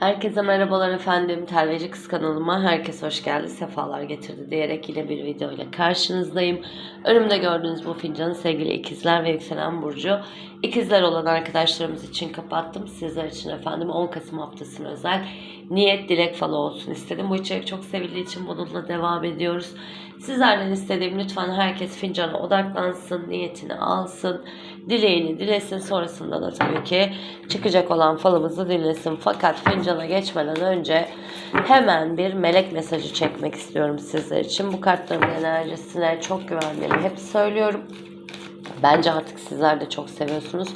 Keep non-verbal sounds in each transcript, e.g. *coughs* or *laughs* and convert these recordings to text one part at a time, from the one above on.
Herkese merhabalar efendim. Telveci Kız kanalıma herkes hoş geldi, sefalar getirdi diyerek yine bir video ile karşınızdayım. Önümde gördüğünüz bu fincanı sevgili ikizler ve yükselen burcu. İkizler olan arkadaşlarımız için kapattım. Sizler için efendim 10 Kasım haftasına özel niyet dilek falı olsun istedim. Bu içerik çok sevildiği için bununla devam ediyoruz. Sizlerden istediğim lütfen herkes fincana odaklansın, niyetini alsın, dileğini dilesin. Sonrasında da tabii ki çıkacak olan falımızı dinlesin. Fakat fincana geçmeden önce hemen bir melek mesajı çekmek istiyorum sizler için. Bu kartların enerjisine çok güvendiğimi hep söylüyorum. Bence artık sizler de çok seviyorsunuz.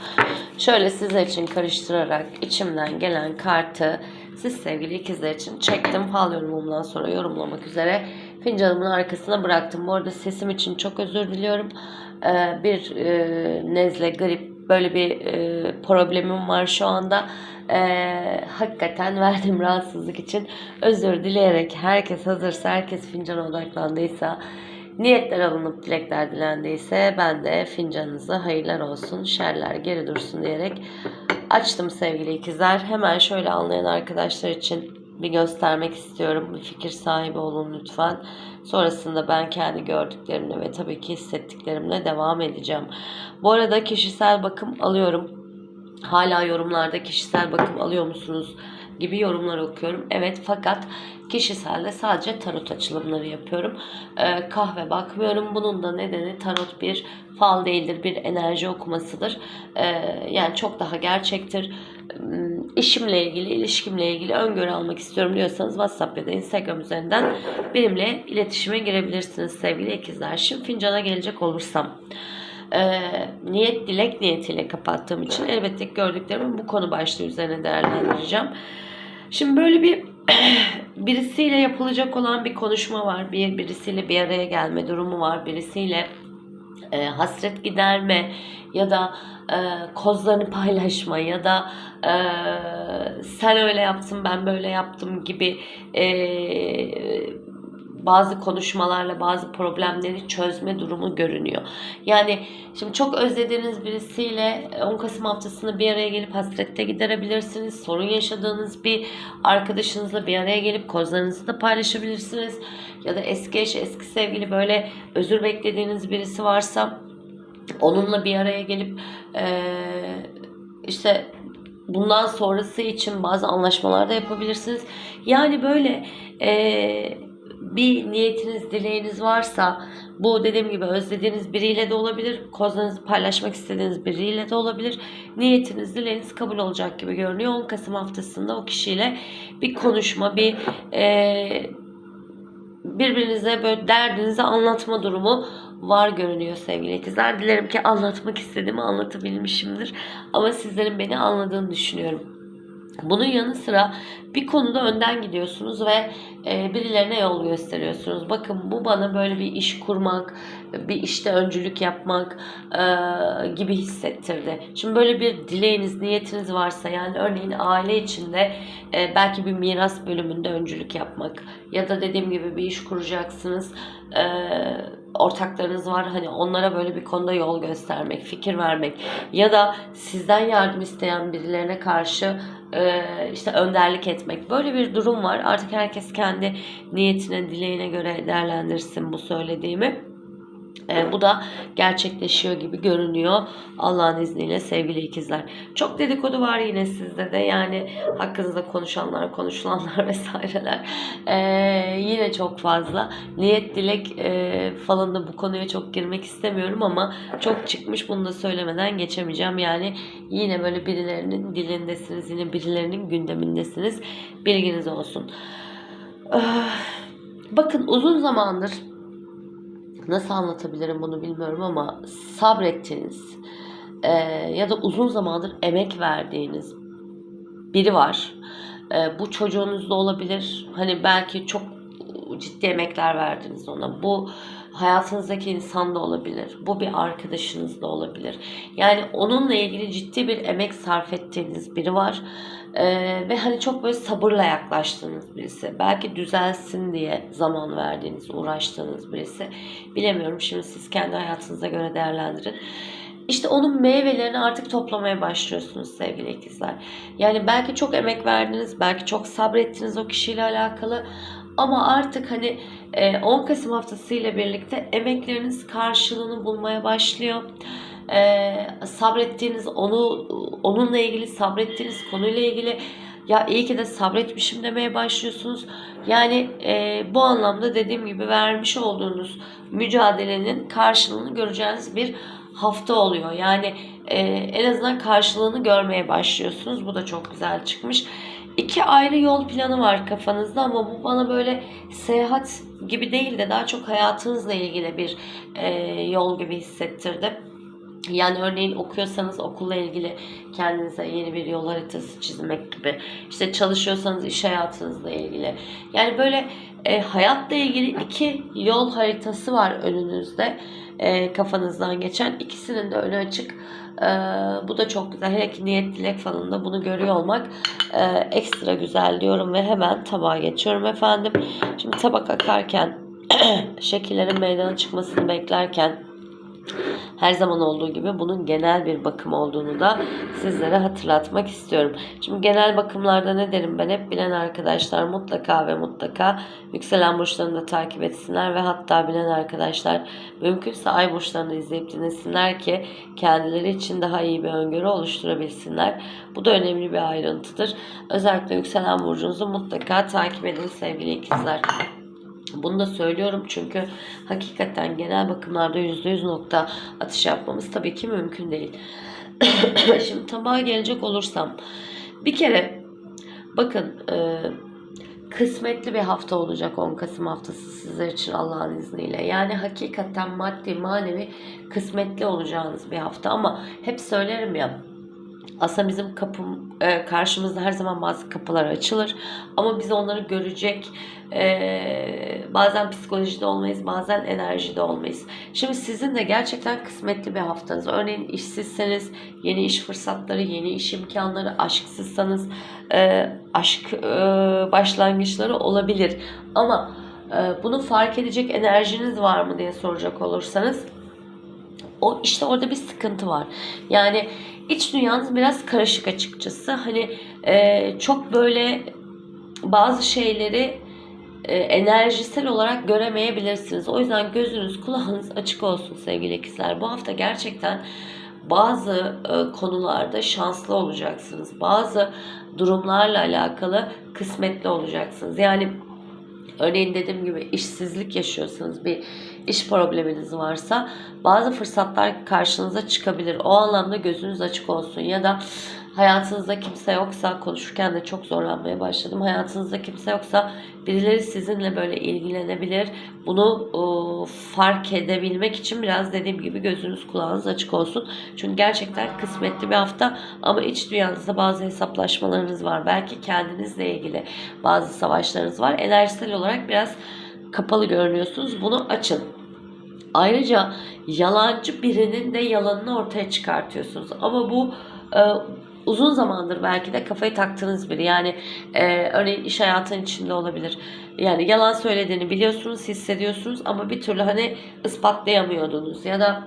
Şöyle sizler için karıştırarak içimden gelen kartı siz sevgili ikizler için çektim. Fal yorumumdan sonra yorumlamak üzere fincanımın arkasına bıraktım. Bu arada sesim için çok özür diliyorum. Ee, bir e, nezle, grip böyle bir e, problemim var şu anda. Ee, hakikaten *laughs* verdiğim rahatsızlık için özür dileyerek herkes hazırsa, herkes fincana odaklandıysa Niyetler alınıp dilekler dilendiyse ben de fincanınıza hayırlar olsun, şerler geri dursun diyerek açtım sevgili ikizler. Hemen şöyle anlayan arkadaşlar için bir göstermek istiyorum. Bir fikir sahibi olun lütfen. Sonrasında ben kendi gördüklerimle ve tabii ki hissettiklerimle devam edeceğim. Bu arada kişisel bakım alıyorum. Hala yorumlarda kişisel bakım alıyor musunuz gibi yorumlar okuyorum. Evet fakat kişiselde sadece tarot açılımları yapıyorum. Ee, kahve bakmıyorum. Bunun da nedeni tarot bir fal değildir, bir enerji okumasıdır. Ee, yani çok daha gerçektir. İşimle ilgili, ilişkimle ilgili öngörü almak istiyorum diyorsanız WhatsApp ya da Instagram üzerinden benimle iletişime girebilirsiniz sevgili ikizler. Şimdi fincana gelecek olursam e, niyet dilek niyetiyle kapattığım için elbette gördüklerimi bu konu başlığı üzerine değerlendireceğim. Şimdi böyle bir *clears throat* birisiyle yapılacak olan bir konuşma var. Bir birisiyle bir araya gelme durumu var. Birisiyle e, hasret giderme ya da e, kozlarını paylaşma ya da e, sen öyle yaptın ben böyle yaptım gibi e, bazı konuşmalarla bazı problemleri çözme durumu görünüyor. Yani şimdi çok özlediğiniz birisiyle 10 Kasım haftasında bir araya gelip hasrette giderebilirsiniz. Sorun yaşadığınız bir arkadaşınızla bir araya gelip kozlarınızı da paylaşabilirsiniz. Ya da eski eş, eski sevgili böyle özür beklediğiniz birisi varsa onunla bir araya gelip eee işte bundan sonrası için bazı anlaşmalar da yapabilirsiniz. Yani böyle eee bir niyetiniz, dileğiniz varsa bu dediğim gibi özlediğiniz biriyle de olabilir. Kozlarınızı paylaşmak istediğiniz biriyle de olabilir. Niyetiniz, dileğiniz kabul olacak gibi görünüyor. 10 Kasım haftasında o kişiyle bir konuşma, bir e, birbirinize böyle derdinizi anlatma durumu var görünüyor sevgili ikizler. Dilerim ki anlatmak istediğimi anlatabilmişimdir. Ama sizlerin beni anladığını düşünüyorum. Bunun yanı sıra bir konuda önden gidiyorsunuz ve e, birilerine yol gösteriyorsunuz. Bakın bu bana böyle bir iş kurmak, bir işte öncülük yapmak e, gibi hissettirdi. Şimdi böyle bir dileğiniz, niyetiniz varsa yani örneğin aile içinde e, belki bir miras bölümünde öncülük yapmak ya da dediğim gibi bir iş kuracaksınız. E, ortaklarınız var hani onlara böyle bir konuda yol göstermek, fikir vermek ya da sizden yardım isteyen birilerine karşı e, işte önderlik etmek. Böyle bir durum var. Artık herkes kendi niyetine, dileğine göre değerlendirsin bu söylediğimi. E, bu da gerçekleşiyor gibi görünüyor Allah'ın izniyle sevgili ikizler. Çok dedikodu var yine sizde de yani hakkınızda konuşanlar, konuşulanlar *laughs* vesaireler e, yine çok fazla. Niyet dilek e, falan da bu konuya çok girmek istemiyorum ama çok çıkmış bunu da söylemeden geçemeyeceğim. Yani yine böyle birilerinin dilindesiniz, yine birilerinin gündemindesiniz. Bilginiz olsun. Ah, Bakın uzun zamandır nasıl anlatabilirim bunu bilmiyorum ama sabrettiğiniz e, ya da uzun zamandır emek verdiğiniz biri var. E, bu çocuğunuz da olabilir. Hani belki çok ciddi emekler verdiniz ona. Bu hayatınızdaki insan da olabilir. Bu bir arkadaşınız da olabilir. Yani onunla ilgili ciddi bir emek sarf ettiğiniz biri var. Ee, ve hani çok böyle sabırla yaklaştığınız birisi. Belki düzelsin diye zaman verdiğiniz, uğraştığınız birisi. Bilemiyorum. Şimdi siz kendi hayatınıza göre değerlendirin. İşte onun meyvelerini artık toplamaya başlıyorsunuz sevgili ikizler. Yani belki çok emek verdiniz, belki çok sabrettiniz o kişiyle alakalı. Ama artık hani e, 10 Kasım haftası ile birlikte emekleriniz karşılığını bulmaya başlıyor. E, sabrettiğiniz onu onunla ilgili sabrettiğiniz konuyla ilgili ya iyi ki de sabretmişim demeye başlıyorsunuz. Yani e, bu anlamda dediğim gibi vermiş olduğunuz mücadelenin karşılığını göreceğiniz bir hafta oluyor. Yani e, en azından karşılığını görmeye başlıyorsunuz. Bu da çok güzel çıkmış. İki ayrı yol planı var kafanızda ama bu bana böyle seyahat gibi değil de daha çok hayatınızla ilgili bir e, yol gibi hissettirdi. Yani örneğin okuyorsanız okulla ilgili kendinize yeni bir yol haritası çizmek gibi. İşte çalışıyorsanız iş hayatınızla ilgili. Yani böyle e, hayatla ilgili iki yol haritası var önünüzde. E, kafanızdan geçen. ikisinin de önü açık. E, bu da çok güzel. Hele ki niyet dilek falında bunu görüyor olmak e, ekstra güzel diyorum ve hemen tabağa geçiyorum efendim. Şimdi tabak akarken *clears throat* şekillerin meydana çıkmasını beklerken her zaman olduğu gibi bunun genel bir bakım olduğunu da sizlere hatırlatmak istiyorum. Şimdi genel bakımlarda ne derim ben hep bilen arkadaşlar mutlaka ve mutlaka yükselen burçlarını da takip etsinler ve hatta bilen arkadaşlar mümkünse ay burçlarını izleyip dinlesinler ki kendileri için daha iyi bir öngörü oluşturabilsinler. Bu da önemli bir ayrıntıdır. Özellikle yükselen burcunuzu mutlaka takip edin sevgili ikizler. Bunu da söylüyorum çünkü hakikaten genel bakımlarda %100 nokta atış yapmamız tabii ki mümkün değil. *coughs* Şimdi tabağa gelecek olursam bir kere bakın e, kısmetli bir hafta olacak 10 Kasım haftası sizler için Allah'ın izniyle. Yani hakikaten maddi manevi kısmetli olacağınız bir hafta ama hep söylerim ya aslında bizim kapım e, karşımızda her zaman bazı kapılar açılır ama biz onları görecek e, bazen psikolojide olmayız bazen enerjide olmayız. Şimdi sizin de gerçekten kısmetli bir haftanız. Örneğin işsizseniz yeni iş fırsatları, yeni iş imkanları, aşksızsanız e, aşk e, başlangıçları olabilir. Ama e, bunu fark edecek enerjiniz var mı diye soracak olursanız o işte orada bir sıkıntı var. Yani iç dünyanız biraz karışık açıkçası. Hani e, çok böyle bazı şeyleri e, enerjisel olarak göremeyebilirsiniz. O yüzden gözünüz kulağınız açık olsun sevgili ikizler. Bu hafta gerçekten bazı e, konularda şanslı olacaksınız. Bazı durumlarla alakalı kısmetli olacaksınız. Yani Örneğin dediğim gibi işsizlik yaşıyorsanız bir iş probleminiz varsa bazı fırsatlar karşınıza çıkabilir. O anlamda gözünüz açık olsun ya da hayatınızda kimse yoksa konuşurken de çok zorlanmaya başladım. Hayatınızda kimse yoksa birileri sizinle böyle ilgilenebilir. Bunu e, fark edebilmek için biraz dediğim gibi gözünüz kulağınız açık olsun. Çünkü gerçekten kısmetli bir hafta ama iç dünyanızda bazı hesaplaşmalarınız var. Belki kendinizle ilgili bazı savaşlarınız var. Enerjisel olarak biraz kapalı görünüyorsunuz. Bunu açın. Ayrıca yalancı birinin de yalanını ortaya çıkartıyorsunuz. Ama bu e, uzun zamandır belki de kafayı taktığınız biri. Yani e, örneğin iş hayatının içinde olabilir. Yani yalan söylediğini biliyorsunuz, hissediyorsunuz ama bir türlü hani ispatlayamıyordunuz ya da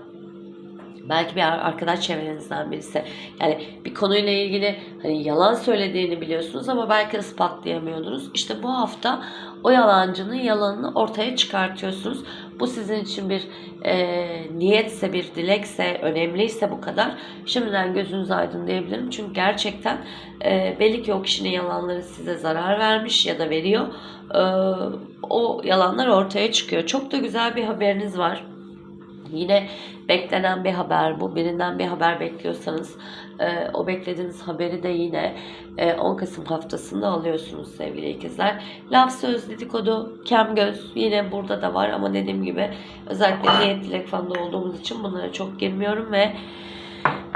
belki bir arkadaş çevrenizden birisi. Yani bir konuyla ilgili hani yalan söylediğini biliyorsunuz ama belki ispatlayamıyordunuz. İşte bu hafta o yalancının yalanını ortaya çıkartıyorsunuz. Bu sizin için bir e, niyetse, bir dilekse, önemliyse bu kadar şimdiden gözünüz aydın diyebilirim. Çünkü gerçekten e, belli ki o kişinin yalanları size zarar vermiş ya da veriyor. E, o yalanlar ortaya çıkıyor. Çok da güzel bir haberiniz var. Yine beklenen bir haber bu. Birinden bir haber bekliyorsanız e, o beklediğiniz haberi de yine e, 10 Kasım haftasında alıyorsunuz sevgili ikizler. Laf söz dedikodu, kem göz yine burada da var ama dediğim gibi özellikle niyet dilek falan olduğumuz için bunlara çok girmiyorum ve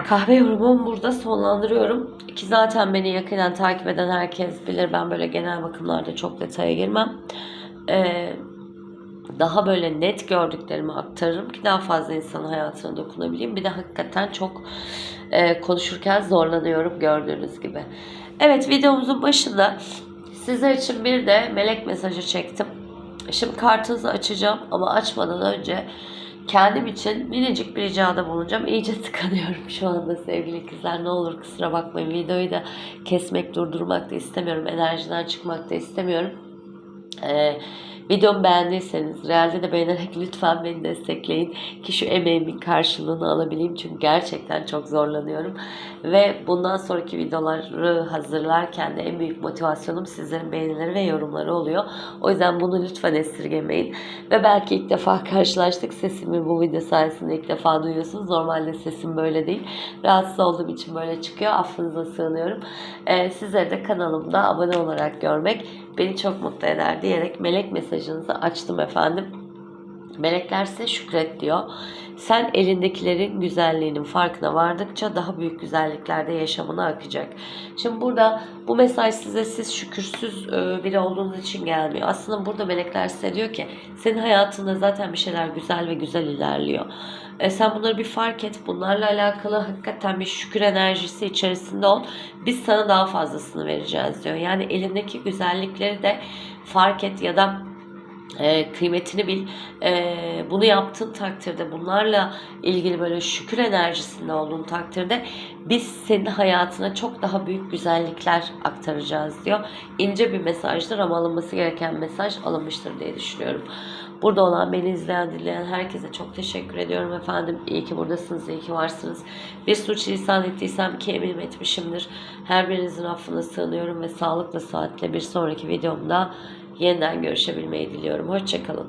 kahve yorumumu burada sonlandırıyorum. Ki zaten beni yakından takip eden herkes bilir ben böyle genel bakımlarda çok detaya girmem. Eee daha böyle net gördüklerimi aktarırım ki daha fazla insanın hayatına dokunabileyim. Bir de hakikaten çok e, konuşurken zorlanıyorum gördüğünüz gibi. Evet videomuzun başında sizler için bir de melek mesajı çektim. Şimdi kartınızı açacağım ama açmadan önce kendim için minicik bir ricada bulunacağım. İyice *laughs* tıkanıyorum şu anda sevgili kızlar. Ne olur kusura bakmayın. Videoyu da kesmek, durdurmak da istemiyorum. Enerjiden çıkmak da istemiyorum. Ee, videomu beğendiyseniz realde de beğenerek lütfen beni destekleyin ki şu emeğimin karşılığını alabileyim çünkü gerçekten çok zorlanıyorum ve bundan sonraki videoları hazırlarken de en büyük motivasyonum sizlerin beğenileri ve yorumları oluyor. O yüzden bunu lütfen esirgemeyin ve belki ilk defa *laughs* karşılaştık sesimi bu video sayesinde ilk defa duyuyorsunuz. Normalde sesim böyle değil. Rahatsız olduğum için böyle çıkıyor. Affınıza sığınıyorum. Ee, sizleri de kanalımda abone olarak görmek beni çok mutlu eder diyerek melek mesajınızı açtım efendim. Melekler size şükret diyor. Sen elindekilerin güzelliğinin farkına vardıkça daha büyük güzelliklerde yaşamına akacak. Şimdi burada bu mesaj size siz şükürsüz e, biri olduğunuz için gelmiyor. Aslında burada melekler size diyor ki senin hayatında zaten bir şeyler güzel ve güzel ilerliyor. E, sen bunları bir fark et. Bunlarla alakalı hakikaten bir şükür enerjisi içerisinde ol. Biz sana daha fazlasını vereceğiz diyor. Yani elindeki güzellikleri de fark et ya da e, kıymetini bil. E, bunu yaptığın takdirde bunlarla ilgili böyle şükür enerjisinde olduğun takdirde biz senin hayatına çok daha büyük güzellikler aktaracağız diyor. İnce bir mesajdır ama alınması gereken mesaj alınmıştır diye düşünüyorum. Burada olan beni izleyen dinleyen herkese çok teşekkür ediyorum efendim. İyi ki buradasınız, iyi ki varsınız. Bir suç lisan ettiysem ki eminim etmişimdir. Her birinizin affına sığınıyorum ve sağlıkla saatle bir sonraki videomda yeniden görüşebilmeyi diliyorum. Hoşçakalın.